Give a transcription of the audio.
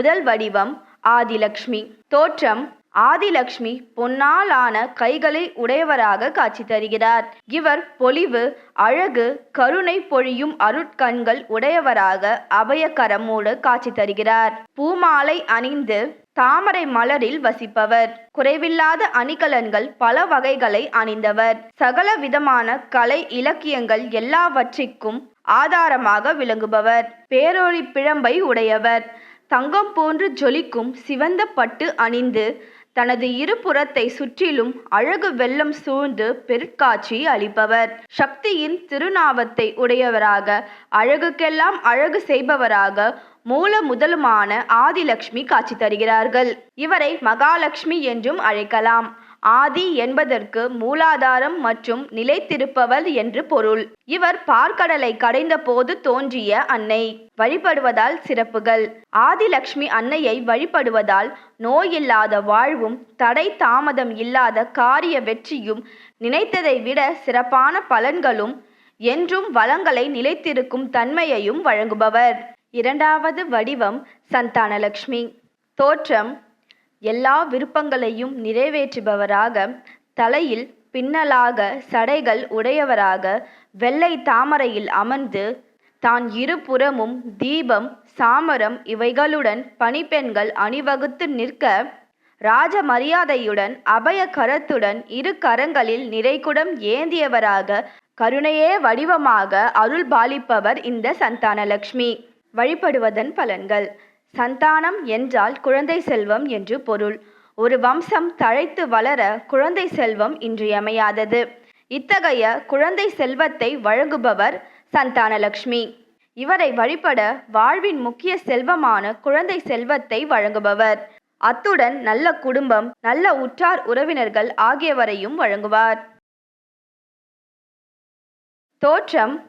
முதல் வடிவம் ஆதிலக்ஷ்மி. தோற்றம் ஆதிலக்ஷ்மி பொன்னாலான கைகளை உடையவராக காட்சி தருகிறார். இவர் பொலிவு அழகு கருணை பொழியும் அருட்கண்கள் உடையவராக அபயகரமோடு காட்சி தருகிறார். பூமாலை அணிந்து தாமரை மலரில் வசிப்பவர். குறைவில்லாத அணிகலன்கள் பல வகைகளை அணிந்தவர். சகல விதமான கலை இலக்கியங்கள் எல்லாவற்றிற்கும் ஆதாரமாக விளங்குபவர். பேரொழி பிழம்பை உடையவர். தங்கம் போன்று ஜொலிக்கும் சிவந்த பட்டு அணிந்து தனது இருபுறத்தை சுற்றிலும் அழகு வெள்ளம் சூழ்ந்து பெருட்காட்சி அளிப்பவர். சக்தியின் திருநாவத்தை உடையவராக அழகுக்கெல்லாம் அழகு செய்பவராக மூல முதலுமான ஆதிலக்ஷ்மி காட்சி தருகிறார்கள். இவரை மகாலட்சுமி என்றும் அழைக்கலாம். ஆதி என்பதற்கு மூலாதாரம் மற்றும் நிலைத்திருப்பவர் என்று பொருள். இவர் பார்க்கடலை கடைந்த போது தோன்றிய அன்னை. வழிபடுவதால் சிறப்புகள். ஆதிலக்ஷ்மி அன்னையை வழிபடுவதால் நோயில்லாத வாழ்வும் தடை தாமதம் இல்லாத காரிய வெற்றியும் நினைத்ததை விட சிறப்பான பலன்களும் என்றும் வளங்களை நிலைத்திருக்கும் தன்மையையும் வழங்குபவர். இரண்டாவது வடிவம் சந்தானலக்ஷ்மி. தோற்றம் எல்லா விருப்பங்களையும் நிறைவேற்றுபவராக தலையில் பின்னலாக சடைகள் உடையவராக வெள்ளை தாமரையில் அமர்ந்து தான் இருபுறமும் தீபம் சாமரம் இவைகளுடன் பணிப்பெண்கள் அணிவகுத்து நிற்க ராஜ மரியாதையுடன் அபய கரத்துடன் இரு கரங்களில் நிறைகுடம் ஏந்தியவராக கருணையே வடிவமாக அருள் பாலிப்பவர் இந்த சந்தானலக்ஷ்மி. வழிபடுவதன் பலன்கள். சந்தானம் என்றால் குழந்தை செல்வம் என்று பொருள். ஒரு வம்சம் தழைத்து வளர குழந்தை செல்வம் இன்றியமையாதது. இத்தகைய குழந்தை செல்வத்தை வழங்குபவர் சந்தானலக்ஷ்மி. இவரை வழிபட வாழ்வின் முக்கிய செல்வமான குழந்தை செல்வத்தை வழங்குபவர். அத்துடன் நல்ல குடும்பம் நல்ல உற்றார் உறவினர்கள் ஆகியவரையும் வழங்குவார். தோற்றம்